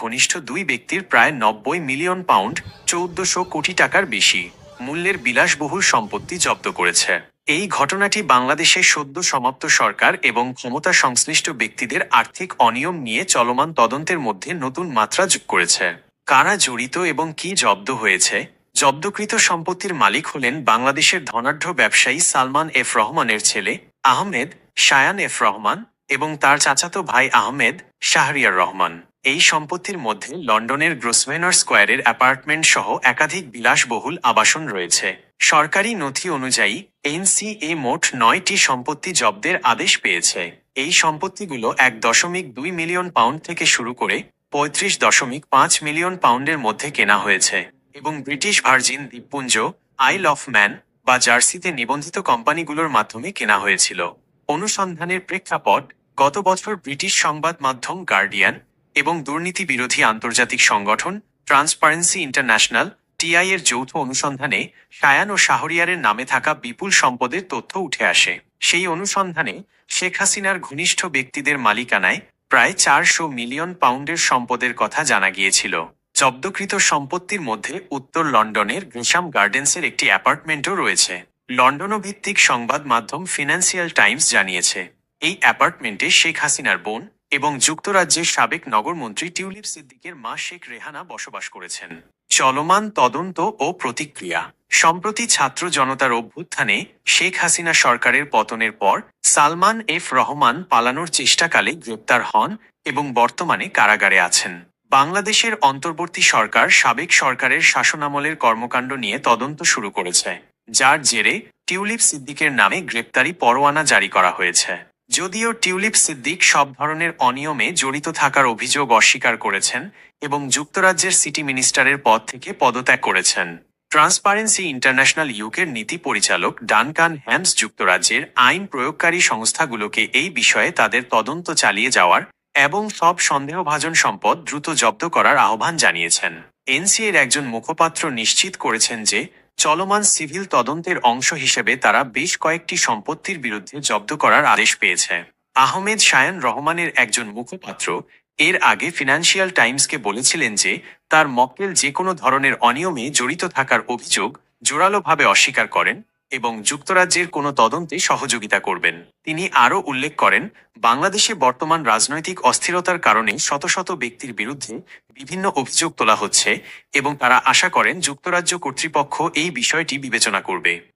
ঘনিষ্ঠ দুই ব্যক্তির প্রায় নব্বই মিলিয়ন পাউন্ড চৌদ্দশো কোটি টাকার বেশি মূল্যের বিলাসবহুল সম্পত্তি জব্দ করেছে। এই ঘটনাটি বাংলাদেশের সদ্য সমাপ্ত সরকার এবং ক্ষমতা সংশ্লিষ্ট ব্যক্তিদের আর্থিক অনিয়ম নিয়ে চলমান তদন্তের মধ্যে নতুন মাত্রা যোগ করেছে। কারা জড়িত এবং কি জব্দ হয়েছে? জব্দকৃত সম্পত্তির মালিক হলেন বাংলাদেশের ধনাঢ্য ব্যবসায়ী সালমান এফ রহমানের ছেলে আহমেদ শায়ান এফ রহমান এবং তার চাচাতো ভাই আহমেদ শাহরিয়ার রহমান। এই সম্পত্তির মধ্যে লন্ডনের গ্রোসভেনার স্কোয়ারের অ্যাপার্টমেন্ট সহ একাধিক বিলাসবহুল আবাসন রয়েছে। সরকারি নথি অনুযায়ী, এনসিএ মোট নয়টি সম্পত্তি জব্দের আদেশ পেয়েছে। এই সম্পত্তিগুলো এক দশমিক দুই মিলিয়ন পাউন্ড থেকে শুরু করে পঁয়ত্রিশ দশমিক পাঁচ মিলিয়ন পাউন্ডের মধ্যে কেনা হয়েছে এবং ব্রিটিশ ভার্জিন দ্বীপপুঞ্জ, আইল অফ ম্যান বা জার্সিতে নিবন্ধিত কোম্পানিগুলোর মাধ্যমে কেনা হয়েছিল। অনুসন্ধানের প্রেক্ষাপট, গত বছর ব্রিটিশ সংবাদ মাধ্যম গার্ডিয়ান এবং দুর্নীতি বিরোধী আন্তর্জাতিক সংগঠন ট্রান্সপারেন্সি ইন্টারন্যাশনাল টিআই এর যৌথ অনুসন্ধানে সায়ান ও শাহরিয়ারের নামে থাকা বিপুল সম্পদের তথ্য উঠে আসে। সেই অনুসন্ধানে শেখ হাসিনার ঘনিষ্ঠ ব্যক্তিদের মালিকানায় প্রায় চারশো মিলিয়ন পাউন্ডের সম্পদের কথা জানা গিয়েছিল। জব্দকৃত সম্পত্তির মধ্যে উত্তর লন্ডনের গ্রেশাম গার্ডেন্সের একটি অ্যাপার্টমেন্টও রয়েছে। লন্ডন ভিত্তিক সংবাদ মাধ্যম ফিনান্সিয়াল টাইমস জানিয়েছে। এই অ্যাপার্টমেন্টে শেখ হাসিনার বোন এবং যুক্তরাজ্যের সাবেক নগরমন্ত্রী টিউলিপ সিদ্দিকের মা শেখ রেহানা বসবাস করেছেন। চলমান তদন্ত ও প্রতিক্রিয়া। সম্প্রতি ছাত্র জনতার অভ্যুত্থানে শেখ হাসিনা সরকারের পতনের পর সালমান এফ রহমান পালানোর চেষ্টাকালে গ্রেপ্তার হন এবং বর্তমানে কারাগারে আছেন। বাংলাদেশের অন্তর্বর্তী সরকার সাবেক সরকারের শাসনামলের কর্মকাণ্ড নিয়ে তদন্ত শুরু করেছে। যার জেরে টিউলিপ সিদ্দিকের নামে গ্রেপ্তারি পরোয়ানা জারি করা হয়েছে। যদিও টিউলিপ সিদ্দিক সব ধরনের অনিয়মে জড়িত থাকার অভিযোগ অস্বীকার করেছেন এবং যুক্তরাজ্যের সিটি মিনিস্টারের পদ থেকে পদত্যাগ করেছেন। ট্রান্সপারেন্সি ইন্টারন্যাশনাল ইউকের নীতি পরিচালক ডানকান হ্যামস যুক্তরাজ্যের আইন প্রয়োগকারী সংস্থাগুলোকে এই বিষয়ে তাদের তদন্ত চালিয়ে যাওয়ার এবং সব সন্দেহভাজন সম্পদ দ্রুত জব্দ করার আহ্বান জানিয়েছেন। এনসিএর একজন মুখপাত্র নিশ্চিত করেছেন যে চলমান সিভিল তদন্তের অংশ হিসেবে তারা বেশ কয়েকটি সম্পত্তির বিরুদ্ধে জব্দ করার আদেশ পেয়েছে। আহমেদ শায়ন রহমানের একজন মুখপাত্র এর আগে ফিনান্সিয়াল টাইমসকে বলেছিলেন যে, তার মক্কেল যে কোনো ধরনের অনিয়মে জড়িত থাকার অভিযোগ জোরালোভাবে অস্বীকার করেন এবং যুক্তরাজ্যের কোনো তদন্তে সহযোগিতা করবেন। তিনি আরও উল্লেখ করেন, বাংলাদেশে বর্তমান রাজনৈতিক অস্থিরতার কারণে শত শত ব্যক্তির বিরুদ্ধে বিভিন্ন অভিযোগ তোলা হচ্ছে এবং তারা আশা করেন যুক্তরাজ্য কর্তৃপক্ষ এই বিষয়টি বিবেচনা করবে।